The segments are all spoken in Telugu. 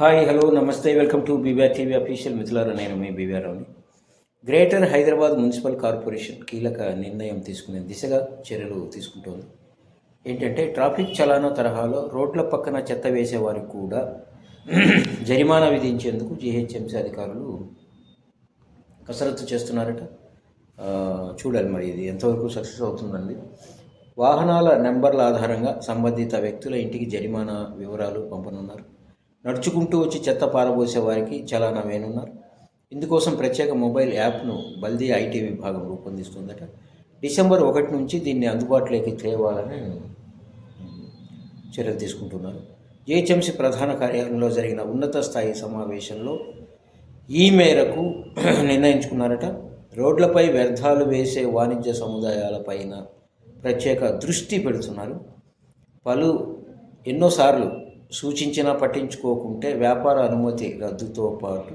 Hi hello namaste welcome to BBR TV official మిథులారు. నేను మీ బీబీఆర్ రావుని. గ్రేటర్ హైదరాబాద్ మున్సిపల్ కార్పొరేషన్ కీలక నిర్ణయం తీసుకునే దిశగా చర్యలు తీసుకుంటోంది. ఏంటంటే ట్రాఫిక్ చలానా తరహాలో రోడ్ల పక్కన చెత్త వేసే వారికి కూడా జరిమానా విధించేందుకు జీహెచ్ఎంసీ అధికారులు కసరత్తు చేస్తున్నారట. చూడాలి మరి ఇది ఎంతవరకు సక్సెస్ అవుతుందండి. వాహనాల నెంబర్ల ఆధారంగా సంబంధిత వ్యక్తుల ఇంటికి జరిమానా వివరాలు పంపనున్నారు. నడుచుకుంటూ వచ్చి చెత్త పారబోసే వారికి చలానా వేనున్నారు ఇందుకోసం ప్రత్యేక మొబైల్ యాప్ను బల్దీ ఐటీ విభాగం రూపొందిస్తుందట. డిసెంబర్ ఒకటి నుంచి దీన్ని అందుబాటులోకి తేవాలని చర్యలు తీసుకుంటున్నారు. జిహెచ్ఎంసీ ప్రధాన కార్యాలయంలో జరిగిన ఉన్నత స్థాయి సమావేశంలో ఈ మేరకు నిర్ణయించుకున్నారట. రోడ్లపై వ్యర్థాలు వేసే వాణిజ్య సముదాయాలపైన ప్రత్యేక దృష్టి పెడుతున్నారు. పలు ఎన్నోసార్లు సూచించినా పట్టించుకోకుంటే వ్యాపార అనుమతి రద్దుతో పాటు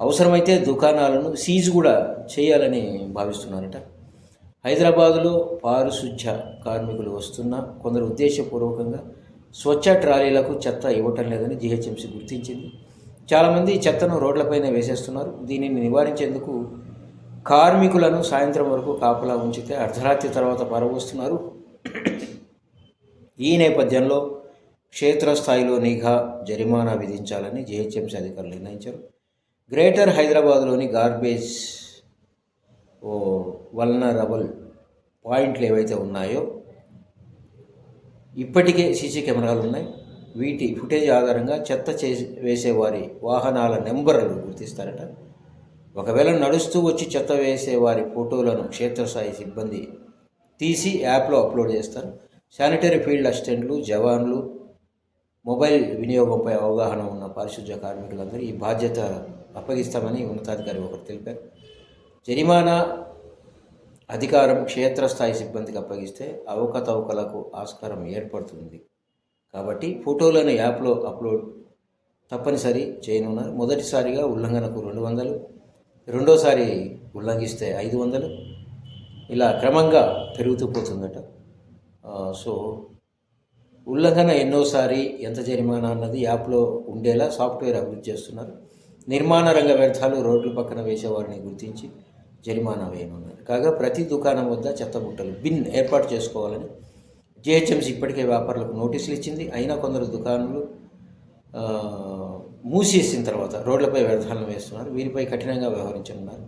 అవసరమైతే దుకాణాలను సీజ్ కూడా చేయాలని భావిస్తున్నారట. హైదరాబాదులో పారిశుధ్య కార్మికులు వస్తున్న కొందరు ఉద్దేశపూర్వకంగా స్వచ్ఛ ట్రాలీలకు చెత్త ఇవ్వటం లేదని జిహెచ్ఎంసీ గుర్తించింది. చాలామంది చెత్తను రోడ్లపైన వేసేస్తున్నారు. దీనిని నివారించేందుకు కార్మికులను సాయంత్రం వరకు కాపలా ఉంచితే అర్ధరాత్రి తర్వాత పరవస్తున్నారు ఈ నేపథ్యంలో క్షేత్రస్థాయిలో నిఘా జరిమానా విధించాలని జిహెచ్ఎంసీ అధికారులు నిర్ణయించారు. గ్రేటర్ హైదరాబాద్లోని గార్బేజ్ ఓ వల్నరబుల్ పాయింట్లు ఏవైతే ఉన్నాయో ఇప్పటికే సీసీ కెమెరాలు ఉన్నాయి. వీటి ఫుటేజ్ ఆధారంగా చెత్త చేసి వేసేవారి వాహనాల నెంబర్లు గుర్తిస్తారట. ఒకవేళ నడుస్తూ వచ్చి చెత్త వేసే వారి ఫోటోలను క్షేత్రస్థాయి సిబ్బంది తీసి యాప్లో అప్లోడ్ చేస్తారు. శానిటరీ ఫీల్డ్ అసిస్టెంట్లు జవాన్లు మొబైల్ వినియోగంపై అవగాహన ఉన్న పారిశుధ్య కార్మికులందరూ ఈ బాధ్యత అప్పగిస్తామని ఉన్నతాధికారి ఒకరు తెలిపారు. జరిమానా అధికారం క్షేత్రస్థాయి సిబ్బందికి అప్పగిస్తే అవకతవకలకు ఆస్కారం ఏర్పడుతుంది. కాబట్టి ఫోటోలను యాప్లో అప్లోడ్ తప్పనిసరి చేయనున్నారు. మొదటిసారిగా ఉల్లంఘనకు రెండు వందలు రెండోసారి ఉల్లంఘిస్తే ఐదు వందలు. ఇలా క్రమంగా పెరుగుతూ పోతుందట. సో ఉల్లంఘన ఎన్నోసారి ఎంత జరిమానా అన్నది యాప్లో ఉండేలా సాఫ్ట్వేర్ అభివృద్ధి చేస్తున్నారు. నిర్మాణ రంగ వ్యర్థాలు రోడ్ల పక్కన వేసేవారిని గుర్తించి జరిమానా వేయనున్నారు కాగా ప్రతి దుకాణం వద్ద చెత్త బుట్టలు బిన్ ఏర్పాటు చేసుకోవాలని జిహెచ్ఎంసీ ఇప్పటికే వ్యాపారులకు నోటీసులు ఇచ్చింది. అయినా కొందరు దుకాణాలు మూసేసిన తర్వాత రోడ్లపై వ్యర్థాలను వేస్తున్నారు. వీరిపై కఠినంగా వ్యవహరించనున్నారు.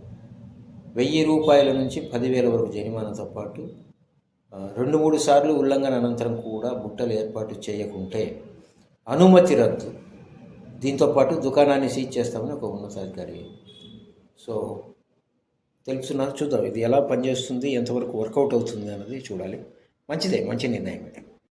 వెయ్యి రూపాయల నుంచి పదివేల వరకు జరిమానాతో పాటు రెండు మూడు సార్లు ఉల్లంఘన అనంతరం కూడా బుట్టలు ఏర్పాటు చేయకుంటే అనుమతి రద్దు. దీంతోపాటు దుకాణాన్ని సీజ్ చేస్తామని ఒక ఉన్నతాధికారి సో తెలుపుతున్నారు చూద్దాం ఇది ఎలా పనిచేస్తుంది ఎంతవరకు వర్కౌట్ అవుతుంది అన్నది చూడాలి. మంచిదే మంచి నిర్ణయం